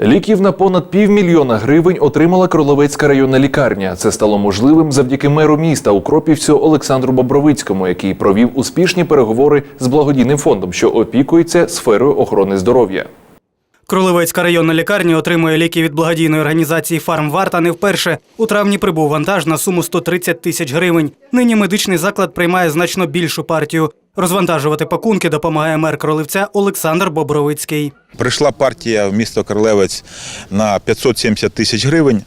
Ліків на понад півмільйона гривень отримала Кроловецька районна лікарня. Це стало можливим завдяки меру міста Укропівцю Олександру Бобровицькому, який провів успішні переговори з благодійним фондом, що опікується сферою охорони здоров'я. Кролевецька районна лікарня отримує ліки від благодійної організації «Фармварта» не вперше. У травні прибув вантаж на суму 130 тисяч гривень. Нині медичний заклад приймає значно більшу партію. Розвантажувати пакунки допомагає мер Кролевця Олександр Бобровицький. Прийшла партія в місто Кролевець на 570 тисяч гривень.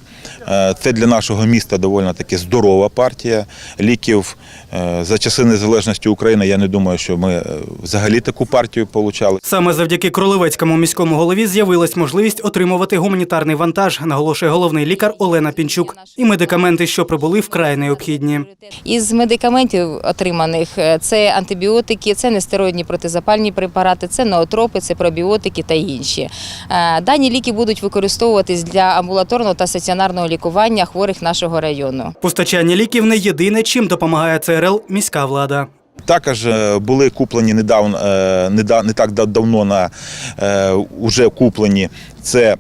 Е, Це для нашого міста доволі таки здорова партія ліків. Е, За часи незалежності України я не думаю, що ми е, взагалі таку партію отримали. Саме завдяки Кролевецькому міському голові з'явилась можливість отримувати гуманітарний вантаж, наголошує головний лікар Олена Пінчук. І медикаменти, що прибули, вкрай необхідні. Із медикаментів отриманих це антибіотики, це нестероїдні протизапальні препарати, це ноотропи, це пробіотики та інші. Дані ліки будуть використовуватись для амбулаторного та стаціонарного лікування хворих нашого району. Постачання ліків не єдине, чим допомагає ЦРЛ міська влада. Також е, були куплені недавно, не неда- не так давно на е, уже куплені це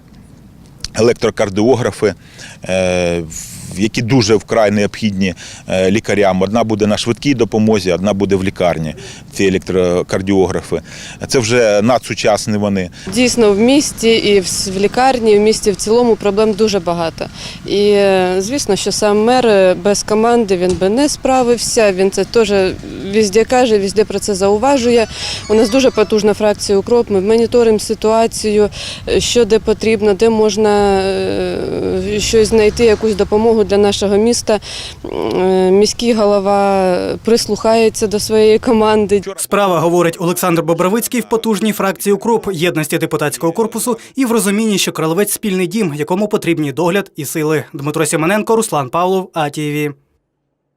електрокардіографи, е, в- які дуже вкрай необхідні е, лікарям. Одна буде на швидкій допомозі, одна буде в лікарні. Ці електрокардіографи. Це вже надсучасні вони. Дійсно, в місті і в лікарні, і в місті в цілому проблем дуже багато. І е, звісно, що сам мер е, без команди він би не справився. Він це теж візде каже, візде про це зауважує. У нас дуже потужна фракція укроп. Ми моніторимо ситуацію, що де потрібно, де можна щось знайти, якусь допомогу для нашого міста. Е, Міський голова прислухається до своєї команди. Справа, говорить Олександр Бобровицький, в потужній фракції укроп, єдності депутатського корпусу і в розумінні, що Кролевець спільний дім, якому потрібні догляд і сили. Дмитро Сімененко, Руслан Павлов, АТВ.